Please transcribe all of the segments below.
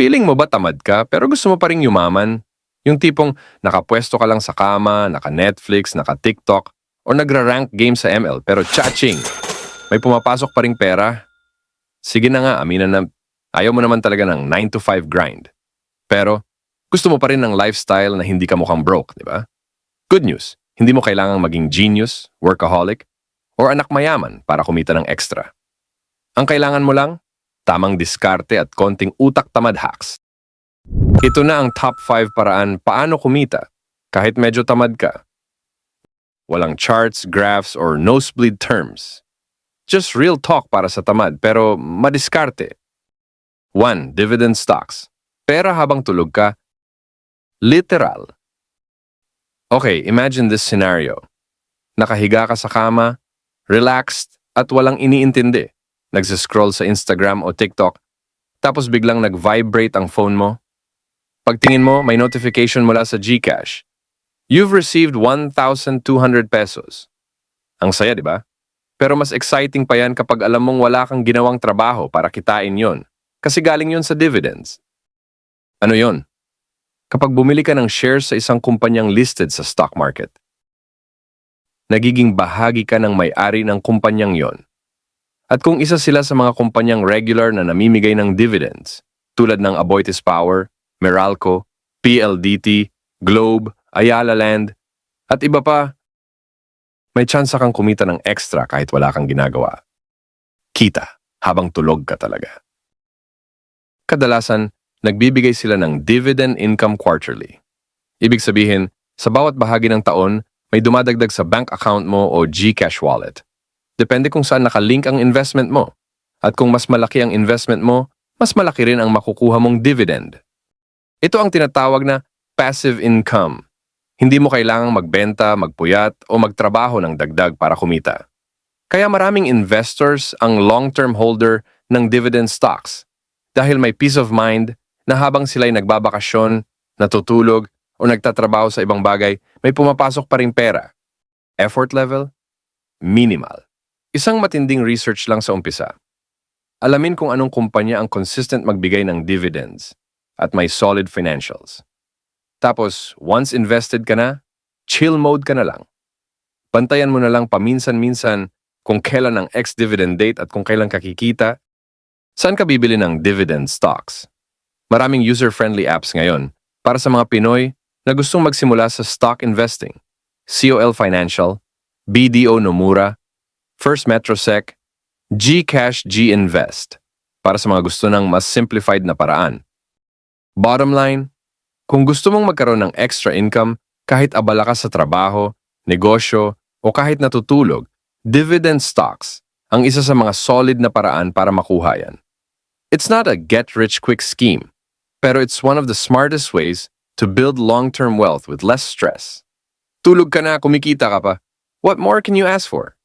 Feeling mo ba tamad ka pero gusto mo pa rin yumaman? Yung tipong nakapwesto ka lang sa kama, naka-Netflix, naka-TikTok, o nagra-rank game sa ML pero chaching. May pumapasok pa ring pera? Sige na nga, aminan na ayaw mo naman talaga ng 9 to 5 grind. Pero gusto mo pa rin ng lifestyle na hindi ka mukhang broke, di ba? Good news, hindi mo kailangang maging genius, workaholic, or anak mayaman para kumita ng extra. Ang kailangan mo lang, tamang diskarte at konting utak tamad hacks. Ito na ang top 5 paraan paano kumita kahit medyo tamad ka. Walang charts, graphs, or nosebleed terms. Just real talk para sa tamad pero madiskarte. 1. Dividend stocks. Pera habang tulog ka. Literal. Okay, imagine this scenario. Nakahiga ka sa kama, relaxed, at walang iniintindi. Nagsiscroll sa Instagram o TikTok, tapos biglang nag-vibrate ang phone mo. Pagtingin mo, may notification mula sa GCash. You've received 1,200 pesos. Ang saya, di ba? Pero mas exciting pa yan kapag alam mong wala kang ginawang trabaho para kitain yon. Kasi galing yon sa dividends. Ano yon? Kapag bumili ka ng shares sa isang kumpanyang listed sa stock market, nagiging bahagi ka ng may-ari ng kumpanyang yon. At kung isa sila sa mga kumpanyang regular na namimigay ng dividends, tulad ng Aboitiz Power, Meralco, PLDT, Globe, Ayala Land, at iba pa, may tsansa kang kumita ng extra kahit wala kang ginagawa. Kita habang tulog ka talaga. Kadalasan, nagbibigay sila ng dividend income quarterly. Ibig sabihin, sa bawat bahagi ng taon, may dumadagdag sa bank account mo o GCash wallet. Depende kung saan nakalink ang investment mo. At kung mas malaki ang investment mo, mas malaki rin ang makukuha mong dividend. Ito ang tinatawag na passive income. Hindi mo kailangang magbenta, magpuyat, o magtrabaho ng dagdag para kumita. Kaya maraming investors ang long-term holder ng dividend stocks dahil may peace of mind na habang sila'y nagbabakasyon, natutulog, o nagtatrabaho sa ibang bagay, may pumapasok pa ring pera. Effort level? Minimal. Isang matinding research lang sa umpisa. Alamin kung anong kumpanya ang consistent magbigay ng dividends at may solid financials. Tapos, once invested ka na, chill mode ka na lang. Bantayan mo na lang paminsan-minsan kung kailan ang ex-dividend date at kung kailan kakikita. Saan ka bibili ng dividend stocks? Maraming user-friendly apps ngayon para sa mga Pinoy na gustong magsimula sa stock investing. COL Financial, BDO Nomura, First Metrosec, GCash G-Invest para sa mga gusto ng mas simplified na paraan. Bottom line, kung gusto mong magkaroon ng extra income kahit abala ka sa trabaho, negosyo, o kahit natutulog, dividend stocks ang isa sa mga solid na paraan para makuha yan. It's not a get-rich-quick scheme, pero it's one of the smartest ways to build long-term wealth with less stress. Tulog ka na, kumikita ka pa. What more can you ask for?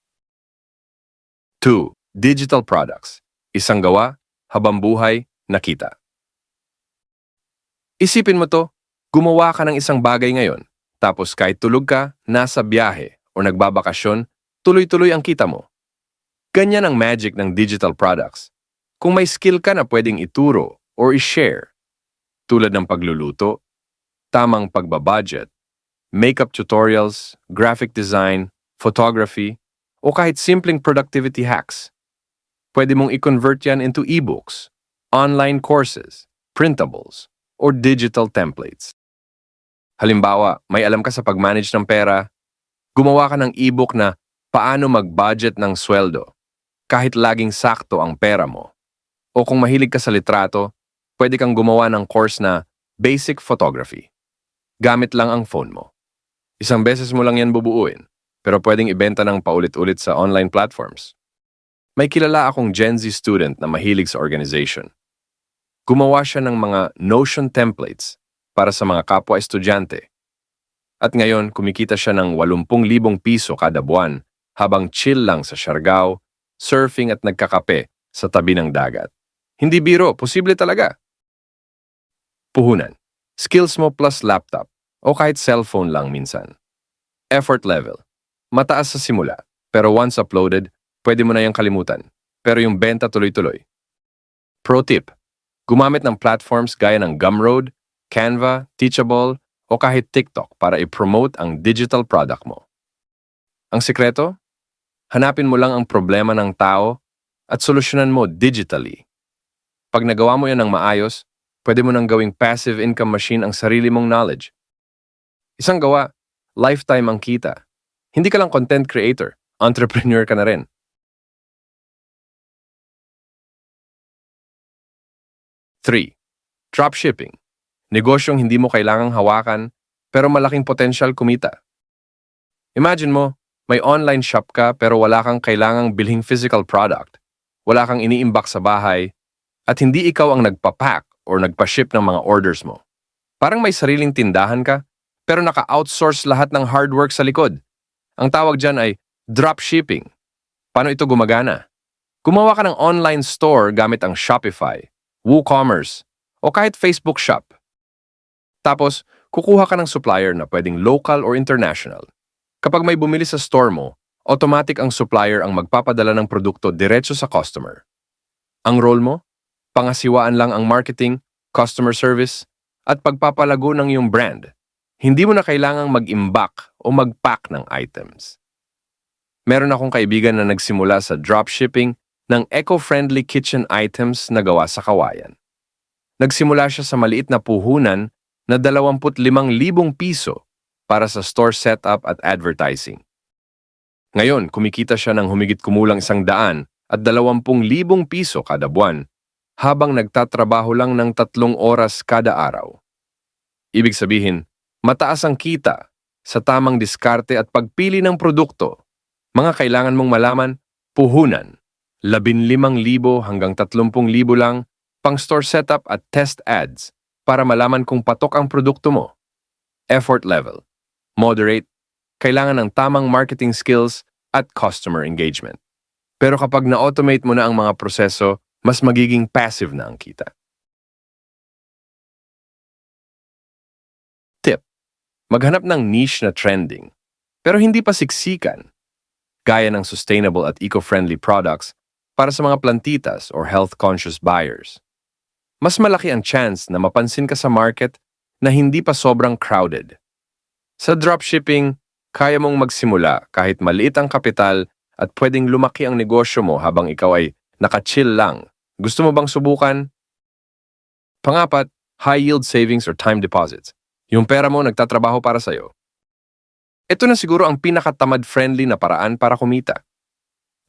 2. Digital products. Isang gawa, habang buhay, nakita. Isipin mo to, gumawa ka ng isang bagay ngayon, tapos kahit tulog ka, nasa biyahe o nagbabakasyon, tuloy-tuloy ang kita mo. Ganyan ang magic ng digital products. Kung may skill ka na pwedeng ituro or i-share, tulad ng pagluluto, tamang pagbabudget, makeup tutorials, graphic design, photography, o kahit simpleng productivity hacks. Pwede mong i-convert yan into ebooks, online courses, printables, or digital templates. Halimbawa, may alam ka sa pag-manage ng pera, gumawa ka ng ebook na paano mag-budget ng sweldo, kahit laging sakto ang pera mo. O kung mahilig ka sa litrato, pwede kang gumawa ng course na Basic Photography. Gamit lang ang phone mo. Isang beses mo lang yan bubuuin, pero pwedeng ibenta ng paulit-ulit sa online platforms. May kilala akong Gen Z student na mahilig sa organization. Gumawa siya ng mga Notion templates para sa mga kapwa estudyante. At ngayon, kumikita siya ng 80,000 piso kada buwan habang chill lang sa Siargao, surfing at nagkakape sa tabi ng dagat. Hindi biro, posible talaga. Puhunan. Skills mo plus laptop o kahit cellphone lang minsan. Effort level. Mataas sa simula, pero once uploaded, pwede mo na yung kalimutan. Pero yung benta tuloy-tuloy. Pro tip. Gumamit ng platforms gaya ng Gumroad, Canva, Teachable, o kahit TikTok para i-promote ang digital product mo. Ang sikreto? Hanapin mo lang ang problema ng tao at solusyonan mo digitally. Pag nagawa mo yan ng maayos, pwede mo nang gawing passive income machine ang sarili mong knowledge. Isang gawa, lifetime ang kita. Hindi ka lang content creator, entrepreneur ka na rin. 3. Dropshipping. Negosyong hindi mo kailangang hawakan pero malaking potensyal kumita. Imagine mo, may online shop ka pero wala kang kailangang bilhing physical product. Wala kang iniimbak sa bahay at hindi ikaw ang nagpapack or nagpa-ship ng mga orders mo. Parang may sariling tindahan ka pero naka-outsource lahat ng hard work sa likod. Ang tawag dyan ay dropshipping. Paano ito gumagana? Gumawa ka ng online store gamit ang Shopify, WooCommerce, o kahit Facebook Shop. Tapos, kukuha ka ng supplier na pwedeng local or international. Kapag may bumili sa store mo, automatic ang supplier ang magpapadala ng produkto diretso sa customer. Ang role mo? Pangasiwaan lang ang marketing, customer service, at pagpapalago ng iyong brand. Hindi mo na kailangang mag-imbak o mag-pack ng items. Meron akong kaibigan na nagsimula sa dropshipping ng eco-friendly kitchen items na gawa sa kawayan. Nagsimula siya sa maliit na puhunan na 25,000 piso para sa store setup at advertising. Ngayon, kumikita siya ng humigit kumulang isang daan at 20,000 piso kada buwan habang nagtatrabaho lang ng tatlong oras kada araw. Ibig sabihin, mataas ang kita sa tamang diskarte at pagpili ng produkto. Mga kailangan mong malaman, puhunan, 15,000 hanggang 30,000 lang pang store setup at test ads para malaman kung patok ang produkto mo. Effort level, moderate, kailangan ng tamang marketing skills at customer engagement. Pero kapag na-automate mo na ang mga proseso, mas magiging passive na ang kita. Maghanap ng niche na trending, pero hindi pa siksikan, gaya ng sustainable at eco-friendly products para sa mga plantitas or health-conscious buyers. Mas malaki ang chance na mapansin ka sa market na hindi pa sobrang crowded. Sa dropshipping, kaya mong magsimula kahit maliit ang kapital at pwedeng lumaki ang negosyo mo habang ikaw ay nakachill lang. Gusto mo bang subukan? Pangapat, high-yield savings or time deposits. Yung pera mo nagtatrabaho para sa'yo. Ito na siguro ang pinakatamad-friendly na paraan para kumita.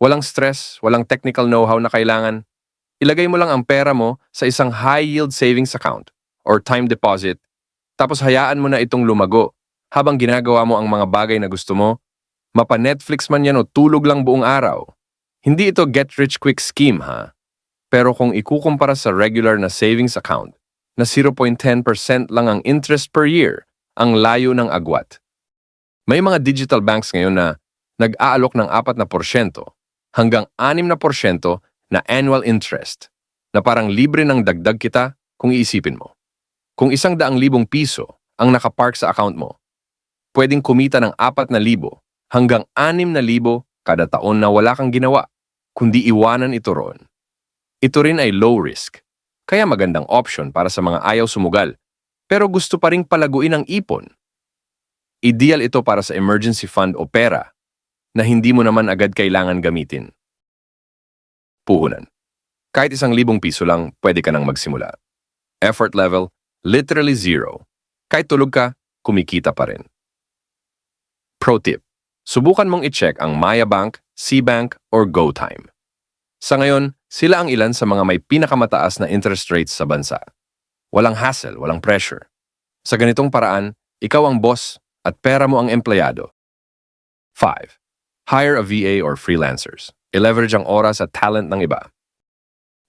Walang stress, walang technical know-how na kailangan. Ilagay mo lang ang pera mo sa isang high-yield savings account or time deposit, tapos hayaan mo na itong lumago habang ginagawa mo ang mga bagay na gusto mo, mapa-Netflix man yan o tulog lang buong araw. Hindi ito get-rich-quick scheme ha. Pero kung ikukumpara sa regular na savings account, na 0.10% lang ang interest per year, ang layo ng agwat. May mga digital banks ngayon na nag-aalok ng 4% hanggang 6% na annual interest na parang libre ng dagdag kita kung iisipin mo. Kung isang daang libong piso ang nakapark sa account mo, pwedeng kumita ng 4,000 hanggang 6,000 kada taon na wala kang ginawa, kundi iwanan ito roon. Ito rin ay low risk, kaya magandang option para sa mga ayaw sumugal, pero gusto pa ring palaguin ang ipon. Ideal ito para sa emergency fund o pera na hindi mo naman agad kailangan gamitin. Puhunan. Kahit isang libong piso lang, pwede ka nang magsimula. Effort level, literally zero. Kahit tulog ka, kumikita pa rin. Pro tip. Subukan mong i-check ang Maya Bank, C-Bank, or GoTime. Sa ngayon, sila ang ilan sa mga may pinakamataas na interest rates sa bansa. Walang hassle, walang pressure. Sa ganitong paraan, ikaw ang boss at pera mo ang empleyado. 5. Hire a VA or freelancers. I-leverage ang oras at talent ng iba.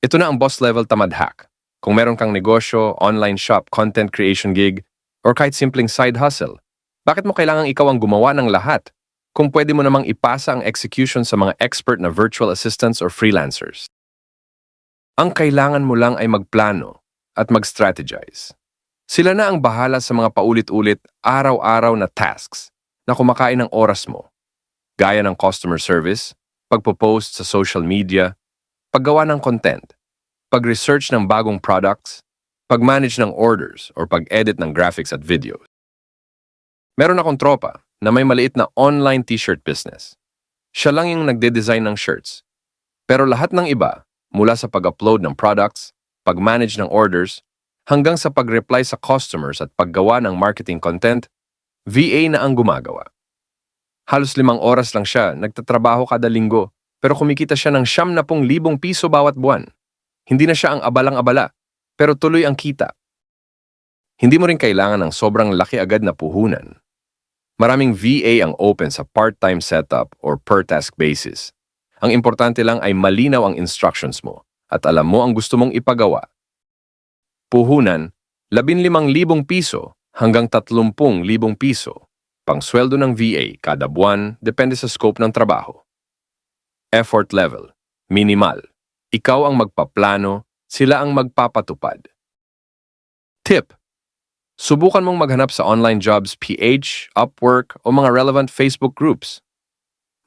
Ito na ang boss level tamad hack. Kung meron kang negosyo, online shop, content creation gig, or kahit simpleng side hustle, bakit mo kailangang ikaw ang gumawa ng lahat? kung pwede mo namang ipasa ang execution sa mga expert na virtual assistants or freelancers. Ang kailangan mo lang ay magplano at mag-strategize. Sila na ang bahala sa mga paulit-ulit, araw-araw na tasks na kumakain ng oras mo, gaya ng customer service, pagpo-post sa social media, paggawa ng content, pag-research ng bagong products, pag-manage ng orders, or pag-edit ng graphics at videos. Meron akong tropa na may maliit na online t-shirt business. Siya lang yung nagde-design ng shirts. Pero lahat ng iba, mula sa pag-upload ng products, pag-manage ng orders, hanggang sa pag-reply sa customers at paggawa ng marketing content, VA na ang gumagawa. Halos limang oras lang siya, nagtatrabaho kada linggo, pero kumikita siya ng siyam na pong libong piso bawat buwan. Hindi na siya ang abalang-abala, pero tuloy ang kita. Hindi mo rin kailangan ng sobrang laki agad na puhunan. Maraming VA ang open sa part-time setup or per-task basis. Ang importante lang ay malinaw ang instructions mo at alam mo ang gusto mong ipagawa. Puhunan, 15,000 piso hanggang 30,000 piso. Pangsweldo ng VA kada buwan depende sa scope ng trabaho. Effort level, minimal. Ikaw ang magpaplano, sila ang magpapatupad. Tip. Subukan mong maghanap sa online jobs PH, Upwork o mga relevant Facebook groups.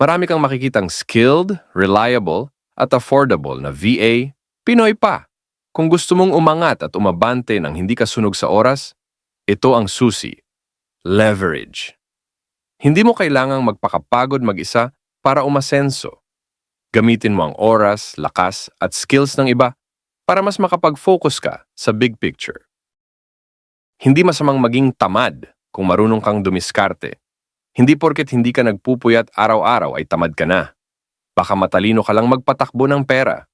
Marami kang makikitang skilled, reliable, at affordable na VA, Pinoy pa. Kung gusto mong umangat at umabante ng hindi ka sunog sa oras, ito ang susi. Leverage. Hindi mo kailangang magpakapagod mag-isa para umasenso. Gamitin mo ang oras, lakas, at skills ng iba para mas makapag-focus ka sa big picture. Hindi masamang maging tamad kung marunong kang dumiskarte. Hindi porket hindi ka nagpupuyat araw-araw ay tamad ka na. Baka matalino ka lang magpatakbo ng pera.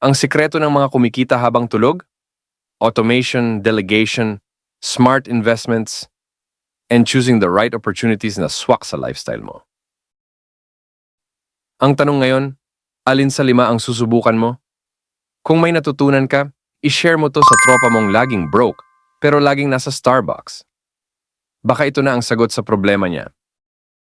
Ang sikreto ng mga kumikita habang tulog? Automation, delegation, smart investments, and choosing the right opportunities na swak sa lifestyle mo. Ang tanong ngayon, alin sa lima ang susubukan mo? Kung may natutunan ka, i-share mo to sa tropa mong laging broke pero laging nasa Starbucks. Baka ito na ang sagot sa problema niya